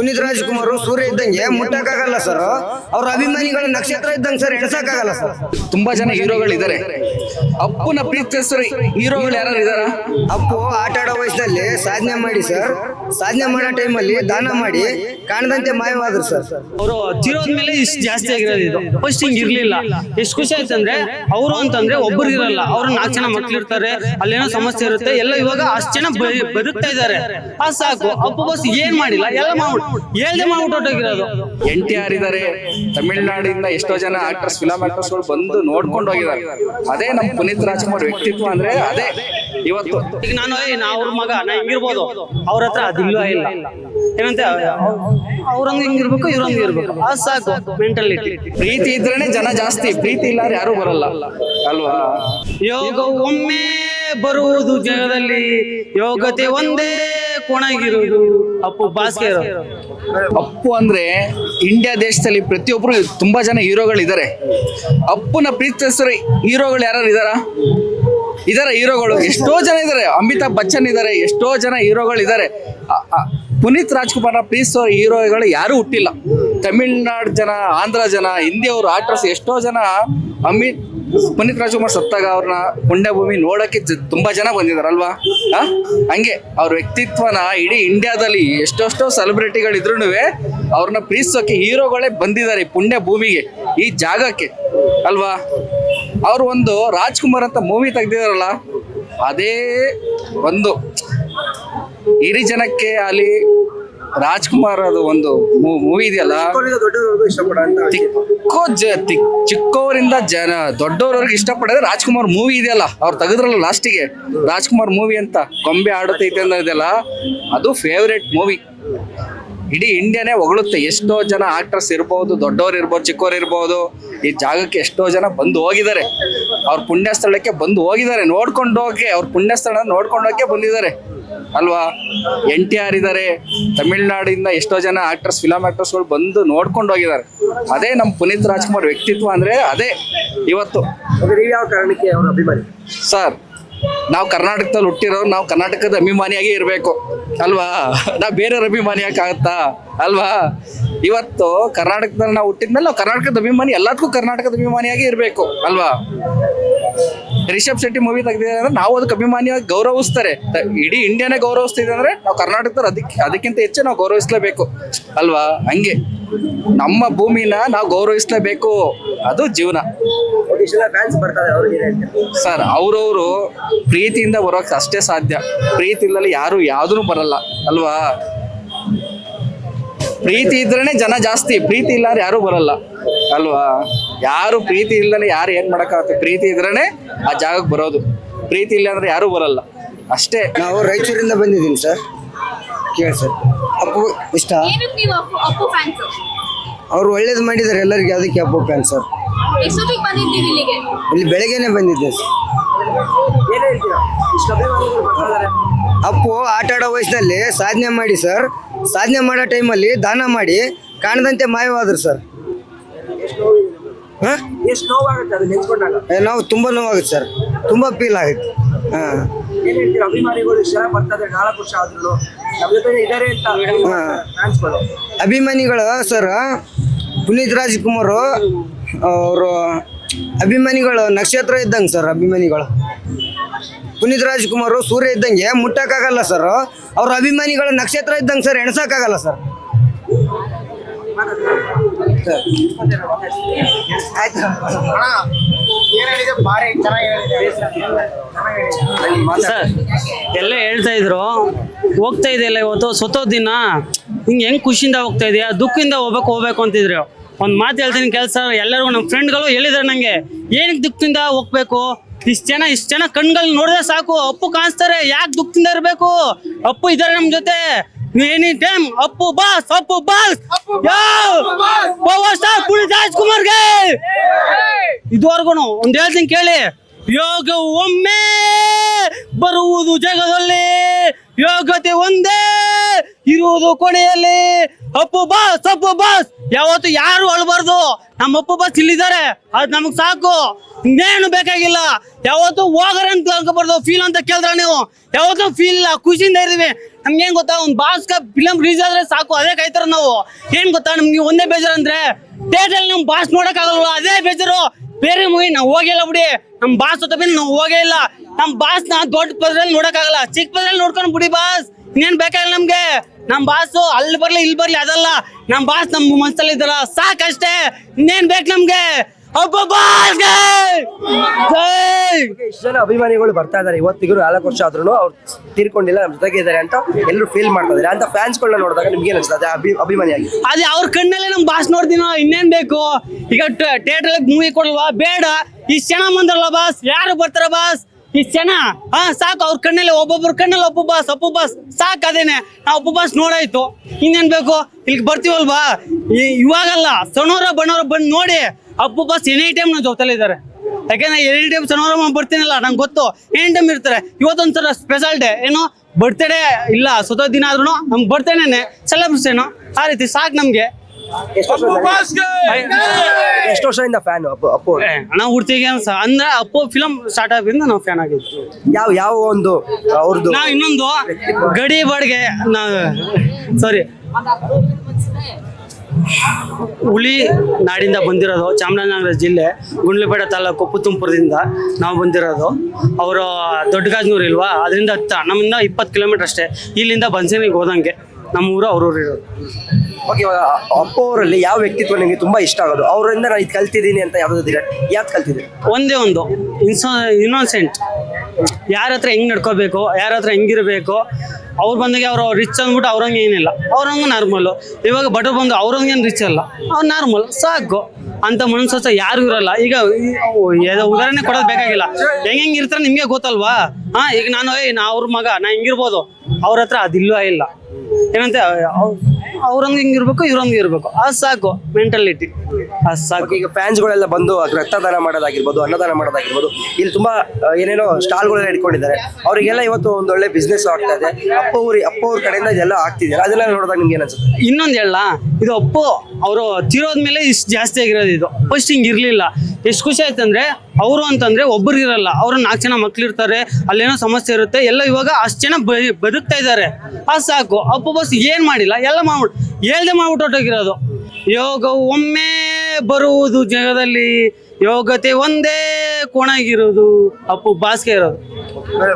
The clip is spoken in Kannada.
ಪುನೀತ್ ರಾಜ್ಕುಮಾರ್ ಸೂರ್ಯ ಇದ್ದಂಗೆ ಮುಟ್ಟಕ್ಕಾಗಲ್ಲ ಸರ್ ಅವ್ರ ಅಭಿಮಾನಿಗಳ ನಕ್ಷತ್ರ ಇದ್ದಂಗೆ ಸರ್ ಎಣಸಕ್ಕಾಗಲ್ಲ ಸರ್ ತುಂಬಾ ಜನ ಹೀರೋಗಳಿದ್ದಾರೆ. ಅಪ್ಪನ ಪ್ರೀತಿಸರು ಹೀರೋಗಳು ಯಾರು ಇದಾರ? ಅಪ್ಪು ಆಟ ಆಡೋ ವಯಸ್ಸಲ್ಲಿ ಸಾಧನೆ ಮಾಡಿ ಸರ್ ಸಾಧನೆ ಮಾಡೋ ಟೈಮಲ್ಲಿ ದಾನ ಮಾಡಿ ಕಾಣದಂತೆ ಮಾಯವಾದ್ರು ಸರ್ ಅವರು ತಿರೋದ ಮೇಲೆ ಇಷ್ಟು ಜಾಸ್ತಿ ಆಗಿರೋದು ಇದು. ಫಸ್ಟ್ ಹಿಂಗ್ ಇರ್ಲಿಲ್ಲ. ಎಷ್ಟು ಖುಷಿ ಆಯ್ತು ಅಂದ್ರೆ ಅವರು ಅಂತಂದ್ರೆ ಒಬ್ಬರು ಇರಲ್ಲ. ಅವ್ರ ನಾಲ್ಕು ಜನ ಮಕ್ಳು ಇರ್ತಾರೆ ಅಲ್ಲೇನೋ ಸಮಸ್ಯೆ ಇರುತ್ತೆ ಎಲ್ಲ ಇವಾಗ ಅಷ್ಟು ಜನ ಬದುಕ್ತಾ ಇದ್ದಾರೆ. ಆ ಸಾಕು. ಅಪ್ಪು ಬಸ್ ಏನ್ ಮಾಡಿಲ್ಲ? ಎಲ್ಲ ಮಾಡ್ಬಿಟ್ಟು ಹೇಳ್ದೆ ಮಾಡ್ಬಿಟ್ಟು ಹೋಗಿರೋದು ಎನ್ ಟಿ ಆರ್ ಇದಾರೆ. ತಮಿಳ್ನಾಡಿಂದ ಎಷ್ಟೋ ಜನ ಆಕ್ಟರ್ಸ್ ಫಿಲಂ ಆಕ್ಟರ್ಸ್ಗಳು ಬಂದು ನೋಡ್ಕೊಂಡು ಹೋಗಿದ್ದಾರೆ. ಅದೇ ನಮ್ಮ ಪುನೀತ್ ರಾಜ್ಕುಮಾರ್ ವ್ಯಕ್ತಿತ್ವ ಅಂದ್ರೆ ಅದೇ ಇವತ್ತು. ಈಗ ನಾನು ನಾ ಅವ್ರ ಮಗ ನಾ ಹಿಂಗಿರ್ಬೋದು ಅವ್ರ ಹತ್ರ ಅದಿಲ್ಲ ಇಲ್ಲ? ಏನಂತ ಅವ್ರಂಗ್ ಹಿಂಗಿರ್ಬೇಕು ಇವ್ರಂಗ್ ಇರ್ಬೇಕು. ಆ ಸಾಕು ಮೆಂಟಾಲಿಟಿ ಪ್ರೀತಿ ಇದ್ರೇನೆ ಜನ ಜಾಸ್ತಿ ಪ್ರೀತಿ ಇಲ್ಲ ಯಾರು ಬರಲ್ಲ. ಅಲ್ವಾ? ಯೋಗ ಒಮ್ಮೆ ಬರುವುದು ಜಗದಲ್ಲಿ. ಯೋಗತೆ ಒಂದೇ ಕೊಣಗಿರುವುದು ಅಪ್ಪು ಬಾಸ್ಕೆ ಅಪ್ಪು ಅಂದ್ರೆ ಇಂಡಿಯಾ ದೇಶದಲ್ಲಿ ಪ್ರತಿಯೊಬ್ರು ತುಂಬಾ ಜನ ಹೀರೋಗಳಿದ್ದಾರೆ. ಅಪ್ಪುನ ಪ್ರೀತಿಸರು ಹೀರೋಗಳು ಯಾರು ಇದಾರ ಇದಾರ ಹೀರೋಗಳು. ಎಷ್ಟೋ ಜನ ಇದಾರೆ. ಅಮಿತಾಬ್ ಬಚ್ಚನ್ ಇದ್ದಾರೆ ಎಷ್ಟೋ ಜನ ಹೀರೋಗಳು ಇದ್ದಾರೆ ಪುನೀತ್ ರಾಜ್ಕುಮಾರ್ ಪ್ರೀತಿಸೋ ಹೀರೋಗಳು ಯಾರು ಹುಟ್ಟಿಲ್ಲ. ತಮಿಳ್ನಾಡು ಜನ, ಆಂಧ್ರ ಜನ, ಹಿಂದಿಯವರು ಆಕ್ಟರ್ಸ್ ಎಷ್ಟೋ ಜನ ಅಮಿತ್ ಪುನೀತ್ ರಾಜ್ಕುಮಾರ್ ಸತ್ತಾಗ ಅವ್ರನ್ನ ಪುಣ್ಯಭೂಮಿ ನೋಡಕ್ಕೆ ತುಂಬಾ ಜನ ಬಂದಿದಾರಲ್ವಾ ಆ? ಹಂಗೆ ಅವ್ರ ವ್ಯಕ್ತಿತ್ವನ ಇಡೀ ಇಂಡಿಯಾದಲ್ಲಿ ಎಷ್ಟೆಷ್ಟೋ ಸೆಲೆಬ್ರಿಟಿಗಳಿದ್ರು ಅವ್ರನ್ನ ಪ್ರೀತಿಸೋಕೆ ಹೀರೋಗಳೇ ಬಂದಿದ್ದಾರೆ ಈ ಪುಣ್ಯ ಭೂಮಿಗೆ ಈ ಜಾಗಕ್ಕೆ, ಅಲ್ವಾ ಅವ್ರು ಒಂದು ರಾಜ್ಕುಮಾರ್ ಅಂತ ಮೂವಿ ತೆಗ್ದಿದಾರಲ್ಲ, ಅದೇ ಒಂದು ಇಡೀ ಜನಕ್ಕೆ ಅಲ್ಲಿ ರಾಜ್ಕುಮಾರ್ ಅದು ಒಂದು ಮೂವಿ ಇದೆಯಲ್ಲ? ಚಿಕ್ಕೋ ಜ ತಿಕ್ ಚಿಕ್ಕವರಿಂದ ಜನ ದೊಡ್ಡವರವ್ರಿಗೆ ಇಷ್ಟಪಡೋದು ರಾಜ್ಕುಮಾರ್ ಮೂವಿ ಇದೆಯಲ್ಲ. ಅವ್ರು ತೆಗೆದ್ರಲ್ಲ ಲಾಸ್ಟಿಗೆ ರಾಜ್ಕುಮಾರ್ ಮೂವಿ ಅಂತ ಕೊಂಬೆ ಆಡುತ್ತೈತೆ ಅನ್ನೋದೆಲ್ಲ ಅದು ಫೇವ್ರೆಟ್ ಮೂವಿ ಇಡೀ ಇಂಡಿಯಾನೇ ಹೊಗಳುತ್ತೆ. ಎಷ್ಟೋ ಜನ ಆಕ್ಟರ್ಸ್ ಇರ್ಬೋದು ದೊಡ್ಡವ್ರು ಇರ್ಬೋದು ಚಿಕ್ಕವ್ರು ಇರ್ಬೋದು ಈ ಜಾಗಕ್ಕೆ ಎಷ್ಟೋ ಜನ ಬಂದು ಹೋಗಿದ್ದಾರೆ. ಅವ್ರ ಪುಣ್ಯ ಸ್ಥಳಕ್ಕೆ ಬಂದು ಹೋಗಿದ್ದಾರೆ. ನೋಡ್ಕೊಂಡು ಹೋಗಿ ಅವ್ರ ಪುಣ್ಯ ಸ್ಥಳ ನೋಡ್ಕೊಂಡು ಹೋಗಕ್ಕೆ ಬಂದಿದ್ದಾರೆ. ಅಲ್ವಾ? ಎನ್ ಟಿ ಆರ್ ಇದ್ದಾರೆ ತಮಿಳ್ನಾಡಿಂದ ಎಷ್ಟೋ ಜನ ಆಕ್ಟರ್ಸ್ ಫಿಲಮ್ ಆಕ್ಟರ್ಸ್ಗಳು ಬಂದು ನೋಡ್ಕೊಂಡು ಹೋಗಿದ್ದಾರೆ. ಅದೇ ನಮ್ಮ ಪುನೀತ್ ರಾಜ್ಕುಮಾರ್ ವ್ಯಕ್ತಿತ್ವ ಅಂದರೆ ಅದೇ ಇವತ್ತು. ಯಾವ ಕಾರಣಕ್ಕೆ ಅವರ ಅಭಿಮಾನಿ? ಸರ್ ನಾವು ಕರ್ನಾಟಕದಲ್ಲಿ ಹುಟ್ಟಿರೋ ನಾವು ಕರ್ನಾಟಕದ ಅಭಿಮಾನಿಯಾಗಿ ಇರಬೇಕು. ಅಲ್ವಾ? ನಾವು ಬೇರೆಯವ್ರ ಅಭಿಮಾನಿ ಯಾಕಾಗತ್ತಾ? ಅಲ್ವಾ? ಇವತ್ತು ಕರ್ನಾಟಕದಲ್ಲಿ ನಾವು ಹುಟ್ಟಿದ್ಮೇಲೆ ನಾವು ಕರ್ನಾಟಕದ ಅಭಿಮಾನಿ, ಎಲ್ಲದಕ್ಕೂ ಕರ್ನಾಟಕದ ಅಭಿಮಾನಿಯಾಗಿ ಇರಬೇಕು. ಅಲ್ವಾ? ರಿಷಬ್ ಶೆಟ್ಟಿ ಮೂವಿ ತೆಗೆದಿದ್ದಾರೆ ಅಂದ್ರೆ ನಾವು ಅದಕ್ಕೆ ಅಭಿಮಾನಿಯಾಗಿ ಗೌರವಿಸ್ತಾರೆ. ಇಡೀ ಇಂಡಿಯಾನೇ ಗೌರವಿಸ್ತಿದೆ ಅಂದ್ರೆ ನಾವು ಕರ್ನಾಟಕದಲ್ಲಿ ಅದಕ್ಕೆ, ಅದಕ್ಕಿಂತ ಹೆಚ್ಚು ನಾವು ಗೌರವಿಸ್ಲೇಬೇಕು. ಅಲ್ವಾ? ಹಂಗೆ. ನಮ್ಮ ಭೂಮಿನ ನಾವು ಗೌರವಿಸಲೇಬೇಕು. ಅದು ಜೀವನ. ಸರ್ ಅವ್ರವ್ರು ಪ್ರೀತಿಯಿಂದ ಬರೋಕೆ ಅಷ್ಟೇ ಸಾಧ್ಯ. ಪ್ರೀತಿ ಇಲ್ಲದೆ ಯಾರು ಯಾವುದೂ ಬರಲ್ಲ ಅಲ್ವಾ? ಪ್ರೀತಿ ಇದ್ರೇ ಜನ ಜಾಸ್ತಿ. ಪ್ರೀತಿ ಇಲ್ಲ ಯಾರು ಬರಲ್ಲ ಅಲ್ವಾ? ಯಾರು ಪ್ರೀತಿ ಇಲ್ಲದೆ ಯಾರು ಏನ್ ಮಾಡಕ್ಕಾಗುತ್ತೆ? ಪ್ರೀತಿ ಇದ್ರೇ ಆ ಜಾಗಕ್ಕೆ ಬರೋದು. ಪ್ರೀತಿ ಇಲ್ಲ ಅಂದ್ರೆ ಯಾರು ಬರಲ್ಲ. ಅಷ್ಟೇ. ನಾವು ರಾಯಚೂರಿಂದ ಬಂದಿದ್ದೀನಿ ಸರ್. ಕೇಳಿ ಸರ್. ಅಪ್ಪು ಇಷ್ಟ? ಏನಕ್ಕೆ ನೀವು ಅಪ್ಪು ಅಪ್ಪು ಫ್ಯಾನ್ಸ್ ಅವ್ರು ಒಳ್ಳೇದು ಮಾಡಿದ್ದಾರೆ ಎಲ್ಲರಿಗೆ ಅದಕ್ಕೆ ಅಪ್ಪು ಫ್ಯಾನ್ ಸರ್. ಎಷ್ಟೊತ್ತಿಗೆ ಬಂದಿದ್ದೀವಿ ಇಲ್ಲಿಗೆ? ಇಲ್ಲಿ ಬೆಳಗ್ಗೆನೆ ಬಂದಿದ್ದೆ ಸರ್. ಅಪ್ಪು ಆಟ ಆಡೋ ವಯಸ್ಸಿನಲ್ಲಿ ಸಾಧನೆ ಮಾಡಿ ಸರ್. ಸಾಧನೆ ಮಾಡೋ ಟೈಮಲ್ಲಿ ದಾನ ಮಾಡಿ ಕಾಣದಂತೆ ಮಾಯವಾದ್ರು ಸರ್. ಹಾಂ? ಎಷ್ಟು ನೋವಾಗುತ್ತೆ ಅದು ನೆನ್ಸ್ಕೊಂಡಾಗ? ನಾವು ತುಂಬ ನೋವಾಗುತ್ತೆ ಸರ್. ತುಂಬ ಫೀಲ್ ಆಗುತ್ತೆ. ಹಾಂ. ಏನ್ ಹೇಳ್ತೀರಾ? ಅಭಿಮಾನಿಗಳು ಇಷ್ಟ ಬರ್ತದೆ ನಾಲ್ಕು ವರ್ಷ ಆದ್ರೂ. ಅಭಿಮಾನಿಗಳು ಸರ್ ಪುನೀತ್ ರಾಜ್ಕುಮಾರ್, ಅವರು, ಅಭಿಮಾನಿಗಳು ನಕ್ಷತ್ರ ಇದ್ದಂಗೆ ಸರ್ ಅಭಿಮಾನಿಗಳು. ಪುನೀತ್ ರಾಜ್ಕುಮಾರ್ ಸೂರ್ಯ ಇದ್ದಂಗೆ ಮುಟ್ಟಕ್ಕಾಗಲ್ಲ ಸರ್ ಅವ್ರ ಅಭಿಮಾನಿಗಳು ನಕ್ಷತ್ರ ಇದ್ದಂಗೆ ಸರ್ ಎಣಸಕ್ಕಾಗಲ್ಲ ಸರ್, ಎಲ್ಲ ಹೇಳ್ತಾ ಇದ್ರು. ಹೋಗ್ತಾ ಇದೆಯಲ್ಲ ಇವತ್ತು? ಸತ್ತೋ ದಿನ? ಹಿಂಗೆ ಹೆಂಗ್ ಖುಷಿಯಿಂದ ಹೋಗ್ತಾ ಇದೆಯಾ? ದುಃಖದಿಂದ ಹೋಗ್ಬೇಕು ಹೋಗ್ಬೇಕು ಅಂತಿದ್ರು. ಒಂದು ಮಾತು ಹೇಳ್ತೀನಿ ಕೆಲಸ ಎಲ್ಲರಿಗೂ ನಮ್ಮ ಫ್ರೆಂಡ್ಗಳು ಹೇಳಿದ್ರು ನನಗೆ ಏನಕ್ಕೆ ದುಃಖದಿಂದ ಹೋಗ್ಬೇಕು? ಇಷ್ಟು ಜನ ಇಷ್ಟು ಜನ ಕಣ್ಗಳು ನೋಡಿದ್ರೆ ಸಾಕು. ಅಪ್ಪು ಕಾಣಿಸ್ತಾರೆ. ಯಾಕೆ ದುಃಖದಿಂದ ಇರಬೇಕು? ಅಪ್ಪು ಇದ್ದಾರೆ ನಮ್ಮ ಜೊತೆ. Any time Appu boss. Appu boss power star Puneeth ರಾಜ್ಕುಮಾರ್ಗೆ ಇದುವರೆಗೂ ಒಂದು ಹೇಳ್ತೀನಿ ಕೇಳಿ. ಯೋಗ ಒಮ್ಮೆ ಬರುವುದು ಜಗದಲ್ಲಿ. ಯೋಗತೆ ಒಂದೇ ಇರುವುದು ಕೊನೆಯಲ್ಲಿ. Appu boss Appu boss. ಯಾವತ್ತು ಯಾರು ಅಳಬಾರ್ದು? ನಮ್ಮ ಅಪ್ಪು ಬಾಸ್ ಇಲ್ಲಿದ್ದಾರೆ. ಅದು ನಮಗ್ ಸಾಕು. ಇನ್ನೇನು ಬೇಕಾಗಿಲ್ಲ. ಯಾವತ್ತು ಹೋಗರ ಅಂತ ಅನ್ಕೋಬಾರ್ದು. ಫೀಲ್ ಅಂತ ಕೇಳಿದ್ರೆ ನೀವು? ಯಾವತ್ತೂ ಫೀಲ್ ಇಲ್ಲ? ಖುಷಿಯಿಂದ ಇದ್ದೀವಿ. ನಮ್ಗೆ ಏನ್ ಗೊತ್ತಾ? ಒಂದು ಬಾಸ್ಕ ಫಿಲಂ ರಿಲೀಸ್ ಆದ್ರೆ ಸಾಕು. ಅದೇ ಕಾಯ್ತಾರ ನಾವು. ಏನ್ ಗೊತ್ತಾ? ನಮ್ಗೆ ಒಂದೇ ಬೇಜಾರು ಅಂದ್ರೆ ಥಿಯೇಟರ್ ನಮ್ ಬಾಸ್ ನೋಡಕ್ ಅದೇ ಬೇಜಾರು. ಬೇರೆ ಮೂವಿ ನಾವು ಹೋಗಿಲ್ಲ ಬಿಡಿ. ನಮ್ ಬಾಸ್ ಜೊತೆ ನಾವು ಹೋಗೇ ಇಲ್ಲ. ನಮ್ ಬಾಸ್ ನಾ ದೊಡ್ಡ ಪದ್ರಲ್ಲಿ ನೋಡಕ್ಕಾಗಲ್ಲ ಚಿಕ್ಕ ಪದ್ರಲ್ಲಿ ನೋಡ್ಕೊಂಡು ಬಿಡಿ ಬಾಸ್ ಇನ್ನೇನ್ ಬೇಕಾಗಿಲ್ಲ ನಮ್ಗೆ. ನಮ್ ಬಾಸ್ ಅಲ್ಲಿ ಬರ್ಲಿ ಇಲ್ಲಿ ಬರ್ಲಿ ಅದಲ್ಲ. ನಮ್ ಬಾಸ್ ನಮ್ ಮನ್ಸಲ್ಲಿ ಸಾಕ್ ಸಾಕಷ್ಟೇ. ಇನ್ನೇನ್ ಬೇಕು ನಮ್ಗೆ? ಜನ ಅಭಿಮಾನಿಗಳು ಬರ್ತಾ ಇದಾರೆ ಇವತ್ತಿಗೂ ನಾಲ್ಕು ವರ್ಷ ಆದ್ರೂ ಅವ್ರು ತೀರ್ಕೊಂಡಿಲ್ಲ ನಮ್ಮ ಜೊತೆಗೆ ಇದಾರೆ ಅಂತ ಎಲ್ಲರೂ ಫೀಲ್ ಮಾಡ್ತಾ ಇದಾರೆ ಅಂತ ಫ್ಯಾನ್ಸ್ಗಳನ್ನ ನೋಡಿದಾಗ ನಿಮ್ಗೆ ಅನಿಸ್ತದೆ ಅಭಿ ಅಭಿಮಾನಿಯಾಗಿ ಅದೇ ಅವ್ರ ಕಣ್ಣಲ್ಲೇ ನಮ್ ಬಾಸ್ ನೋಡ್ತೀನೋ ಇನ್ನೇನ್ ಬೇಕು? ಈಗ ಥಿಯೇಟರ್ ಮೂವಿ ಕೊಡಲ್ವಾ? ಬೇಡ. ಈ ಜನ ಬಂದ್ರಲ್ಲ ಬಾಸ್ ಯಾರು ಬರ್ತಾರ ಬಾಸ್ ಇಷ್ಟ್ ಜನ ಹಾ, ಸಾಕು, ಅವ್ರ ಕಣ್ಣಲ್ಲಿ, ಒಬ್ಬೊಬ್ರ ಕಣ್ಣಲ್ಲಿ ಒಬ್ಬ ಬಾಸ್ ಒಬ್ಬ ಬಾಸ್, ಸಾಕು, ಅದೇನೆ. ನಾವು ಒಬ್ಬ ಬಾಸ್ ನೋಡಾಯ್ತು. ಇನ್ನೇನ್ ಬೇಕು? ಇಲ್ಲಿ ಬರ್ತೀವಲ್ವಾ? ಇವಾಗಲ್ಲ ಸಣ್ಣವರ ಬಣ್ಣವ್ರ ಬಂದು ನೋಡಿ ಅಪ್ಪು ಬಾಸ್ ಎನಿ ಟೈಮ್ ನಮ್ಮ ಜೊತೆಲಿ ಇದ್ದಾರೆ ಯಾಕೆಂದ್ರೆ ಎನಿ ಟೈಮ್ ಸಣ್ಣವರ ಬರ್ತೀನಲ್ಲ, ನಂಗೆ ಗೊತ್ತು. ಎನಿ ಟೈಮ್ ಇರ್ತಾರೆ. ಇವತ್ತೊಂದ್ಸಲ ಸ್ಪೆಷಲ್ ಡೇ ಏನು ಬರ್ತ್ಡೇ ಇಲ್ಲ ಸ್ವತಃ ದಿನ ಆದ್ರೂ ನಮ್ಗೆ ಬರ್ತೇನೆ ಸೆಲೆಬ್ರೇಷನ್ ಆ ರೀತಿ ಸಾಕು ನಮ್ಗೆ. ಎಷ್ಟು ವರ್ಷ ಎಷ್ಟು ವರ್ಷದಿಂದ ಫ್ಯಾನ್ ಅಪ್ಪು ಅಪ್ಪು? ಹಣ ಹುಡ್ತಿಗೆ ಅಂದ್ರೆ ಅಪ್ಪು ಫಿಲಮ್ ಸ್ಟಾರ್ಟ್ ಆಗಿಂದ ನಾವು ಫ್ಯಾನ್ ಆಗಿದ್ವಿ. ಯಾವ ಯಾವ ಒಂದು ಅವ್ರದ್ದು ನಾವು ಇನ್ನೊಂದು ಗಡಿ ಬಾಡಿಗೆ ಸಾರಿ ಹುಲಿ ನಾಡಿಂದ ಬಂದಿರೋದು ಚಾಮರಾಜನಗರ ಜಿಲ್ಲೆ ಗುಂಡ್ಲುಪೇಟೆ ತಾಲೂಕು ಪುತ್ತುಂಪುರದಿಂದ ನಾವು ಬಂದಿರೋದು. ಅವರು ದೊಡ್ಡಗಾಜ್ನೂರು ಇಲ್ವಾ? ಅದರಿಂದ ಹತ್ತ ನಮ್ಮಿಂದ ಇಪ್ಪತ್ತು ಕಿಲೋಮೀಟರ್ ಅಷ್ಟೇ. ಇಲ್ಲಿಂದ ಬನ್ಸೇನಿಗೆ ಹೋದಂಗೆ. ನಮ್ಮ ಅವ್ರವ್ರು ಇರೋದು. ಓಕೆ ಇವಾಗ ಅಪ್ಪ ಅವರಲ್ಲಿ ಯಾವ ವ್ಯಕ್ತಿತ್ವ ನಿಮಗೆ ತುಂಬಾ ಇಷ್ಟ ಆಗೋದು? ಅವರಿಂದ ನಾನು ಇದು ಕಲ್ತಿದ್ದೀನಿ ಅಂತ ಯಾವ್ದು ಯಾವ್ದು ಕಲ್ತಿದ್ದೀನಿ ಒಂದೇ ಒಂದು. ಇನ್ಸೋ ಇನ್ನೋಸೆಂಟ್ ಯಾರ ಹತ್ರ ಹೆಂಗ್ ನಡ್ಕೋಬೇಕು, ಯಾರ ಹತ್ರ ಹೆಂಗಿರಬೇಕು, ಅವ್ರು ಬಂದಾಗ ಅವ್ರು ರಿಚ್ ಅಂದ್ಬಿಟ್ಟು ಅವ್ರಂಗೆ ಏನಿಲ್ಲ. ಅವ್ರಂಗೆ ನಾರ್ಮಲು ಇವಾಗ ಬಟರ್ ಬಂದು ಅವ್ರಂಗೇನು ರಿಚ್ ಅಲ್ಲ. ಅವ್ರು ನಾರ್ಮಲ್ ಸಾಕು. ಅಂತ ಮನಸ್ಸು ಯಾರು ಇರಲ್ಲ. ಈಗ ಉದಾಹರಣೆ ಕೊಡೋದು ಬೇಕಾಗಿಲ್ಲ. ಹೆಂಗೆ ಇರ್ತಾರೆ ನಿಮಗೆ ಗೊತ್ತಲ್ವಾ? ಹಾಂ, ಈಗ ನಾನು, ಏಯ್, ನಾ ಅವ್ರ ಮಗ, ನಾ ಹಿಂಗಿರ್ಬೋದು? ಅವ್ರ ಹತ್ರ ಅದಿಲ್ಲ ಇಲ್ಲ. ಏನಂತ ಅವ್ರಂಗೆ ಹಿಂಗಿರ್ಬೇಕು ಇವ್ರಂಗೆ ಇರ್ಬೇಕು. ಅದು ಸಾಕು ಮೆಂಟಾಲಿಟಿ ಅದು ಸಾಕು. ಈಗ ಫ್ಯಾನ್ಸ್ಗಳೆಲ್ಲ ಬಂದು ರಕ್ತದಾನ ಮಾಡೋದಾಗಿರ್ಬೋದು ಅನ್ನದಾನ ಮಾಡೋದಾಗಿರ್ಬೋದು ಇಲ್ಲಿ ತುಂಬಾ ಆ, ಏನೇನೋ ಸ್ಟಾಲ್ಗಳೆಲ್ಲ ಇಟ್ಕೊಂಡಿದ್ದಾರೆ. ಅವರಿಗೆಲ್ಲ ಇವತ್ತು ಒಂದು ಒಳ್ಳೆ ಬಿಸ್ನೆಸ್ ಆಗ್ತಾ ಇದೆ. ಅಪ್ಪ ಊರಿ ಅಪ್ಪ ಅವ್ರ ಕಡೆಯಿಂದ ಇದೆಲ್ಲ ಆಗ್ತಿದೆ ಅದೆಲ್ಲ ನೋಡಿದಾಗ ನಿಮ್ಗೆ ಏನ್ ಅನ್ಸುತ್ತೆ? ಇನ್ನೊಂದು ಹೇಳ ಇದು ಅಪ್ಪು ಅವರು ತಿರೋದ್ಮೇಲೆ ಇಷ್ಟು ಜಾಸ್ತಿ ಆಗಿರೋದು ಇದು. ಫಸ್ಟ್ ಹಿಂಗೆ ಇರಲಿಲ್ಲ. ಎಷ್ಟು ಖುಷಿ ಆಯ್ತು ಅಂದ್ರೆ ಅವರು ಅಂತಂದ್ರೆ ಒಬ್ಬರು ಇರಲ್ಲ. ಅವ್ರ ನಾಲ್ಕು ಜನ ಮಕ್ಳು ಇರ್ತಾರೆ ಅಲ್ಲೇನೋ ಸಮಸ್ಯೆ ಇರುತ್ತೆ. ಎಲ್ಲ ಇವಾಗ ಅಷ್ಟು ಜನ ಬ- ಬದುಕ್ತಾ ಇದ್ದಾರೆ. ಅದು ಸಾಕು. ಅಪ್ಪು ಬಸ್ ಏನು ಮಾಡಿಲ್ಲ? ಎಲ್ಲ ಮಾಡ್ಬಿಟ್ಟು ಹೇಳ್ದೆ ಮಾಡ್ಬಿಟ್ಟು ಹೊರ್ಟೋಗಿರೋದು. ಯೋಗ ಒಮ್ಮೆ ಬರುವುದು ಜಗದಲ್ಲಿ ಯೋಗತೆ ಒಂದೇ ಕೊಣಗಿರೋದು ಅಪ್ಪು ಬಾಸ್ಗೆ ಇರೋದು.